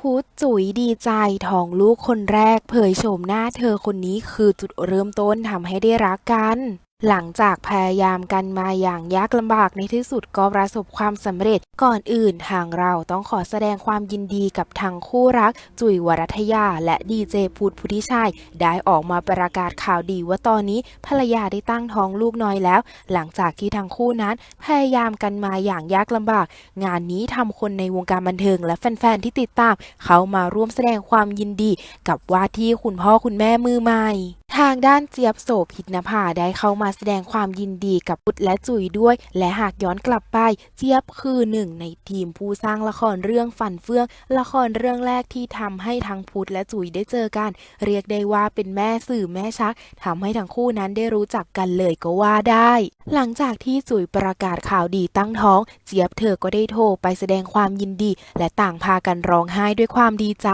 พุธจุ๋ยดีใจท้องลูกคนแรก เผยโฉมหน้าเธอคนนี้คือจุดเริ่มต้นทำให้ได้รักกัน หลังจากพยายามกันมาอย่างยากลำบากในที่สุดก็ประสบความสำเร็จ ก่อนอื่นทางเราต้องขอแสดงความยินดีกับทั้งคู่รัก จุ๋ยวรัทยา และดีเจพุทธพุทธิชัย ได้ออกมาประกาศข่าวดีว่าตอนนี้ภรรยาได้ตั้งท้องลูกน้อยแล้ว หลังจากที่ทั้งคู่นั้นพยายามกันมาอย่างยากลำบาก งานนี้ทำคนในวงการบันเทิงและแฟนๆที่ติดตาม เขามาร่วมแสดงความยินดีกับว่าที่คุณพ่อคุณแม่มือใหม่ ทางด้านเจี๊ยบโสภิตนภาได้เข้ามาแสดงความยินดีกับพุทธและจุ๋ยด้วย และหากย้อนกลับไป เจี๊ยบคือหนึ่งในทีมผู้สร้างละครเรื่องฝันเฟื่อง ละครเรื่องแรกที่ทำให้ทั้งพุทธและจุ๋ยได้เจอกัน เรียกได้ว่าเป็นแม่สื่อแม่ชักทำให้ทั้งคู่นั้นได้รู้จักกันเลยก็ว่าได้ หลังจากที่จุ๋ยประกาศข่าวดีตั้งท้อง เจี๊ยบเธอก็ได้โทรไปแสดงความยินดี และต่างพากันร้องไห้ด้วยความดีใจ